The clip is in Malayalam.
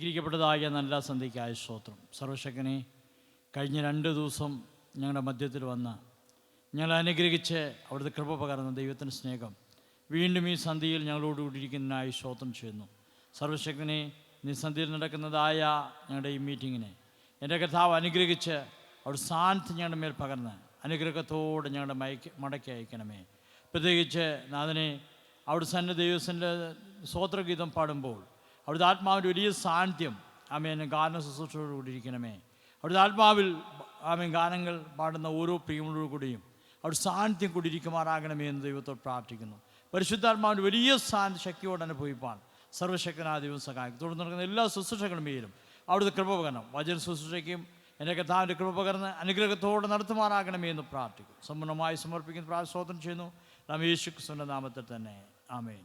അനുഗ്രഹിക്കപ്പെട്ടതായ നല്ല സന്ധിക്കായ സ്തോത്രം. സർവശക്തനെ കഴിഞ്ഞ രണ്ട് ദിവസം ഞങ്ങളുടെ മധ്യത്തിൽ വന്ന് ഞങ്ങൾ അനുഗ്രഹിച്ച് അവിടുത്തെ കൃപ പകർന്ന ദൈവത്തിന്റെ സ്നേഹം വീണ്ടും ഈ സന്ധിയിൽ ഞങ്ങളോടുകൂടിയിരിക്കുന്നതിനായി സ്തോത്രം ചെയ്യുന്നു. സർവശക്തനെ നിസന്ധിയിൽ നടക്കുന്നതായ ഞങ്ങളുടെ ഈ മീറ്റിങ്ങിനെ എന്റെ കർത്താവ് അനുഗ്രഹിച്ച് അവിടെ സാന്നിധ്യം ഞങ്ങളുടെ മേൽ പകർന്ന് അനുഗ്രഹത്തോടെ ഞങ്ങളുടെ മയക്ക് മടക്കി അയക്കണമേ. പ്രത്യേകിച്ച് നാഥനെ അവിടെ സന്ന ദൈവത്തിന്റെ സ്വോത്രഗീതം പാടുമ്പോൾ അവിടുത്തെ ആത്മാവിന്റെ വലിയ സാന്നിധ്യം. ആമേൻ. ഗാന ശുശ്രൂഷയോടുകൂടിയിരിക്കണമേ അവിടുത്തെ ആത്മാവിൽ ആമേൻ ഗാനങ്ങൾ പാടുന്ന ഓരോ പ്രിയമുള്ളോടുകൂടിയും കൂടിയും അവിടെ സാന്നിധ്യം കൂടി ഇരിക്കുമാറാകണമേ എന്ന് ദൈവത്തോട് പ്രാർത്ഥിക്കുന്നു. പരിശുദ്ധാത്മാവിന്റെ വലിയ സാന്നിധ്യ ശക്തിയോട് അനുഭവിപ്പാൻ സർവശക്തനായ ദൈവം സഹായം തുടർന്ന് നടക്കുന്ന എല്ലാ ശുശ്രൂഷകളും മേലും അവിടുത്തെ കൃപ പകരണം വചന ശുശ്രൂഷയ്ക്കും എന്റെ കഥാവിന്റെ കൃപ പകർന്ന് അനുഗ്രഹത്തോടെ നടത്തുമാറാകണമേ എന്ന് പ്രാർത്ഥിക്കും സമ്പൂർണമായി സമർപ്പിക്കുന്ന പ്രാർത്ഥന ചെയ്യുന്നു. നാം കൃഷ്ണന്റെ നാമത്തിൽ തന്നെ. ആമേൻ.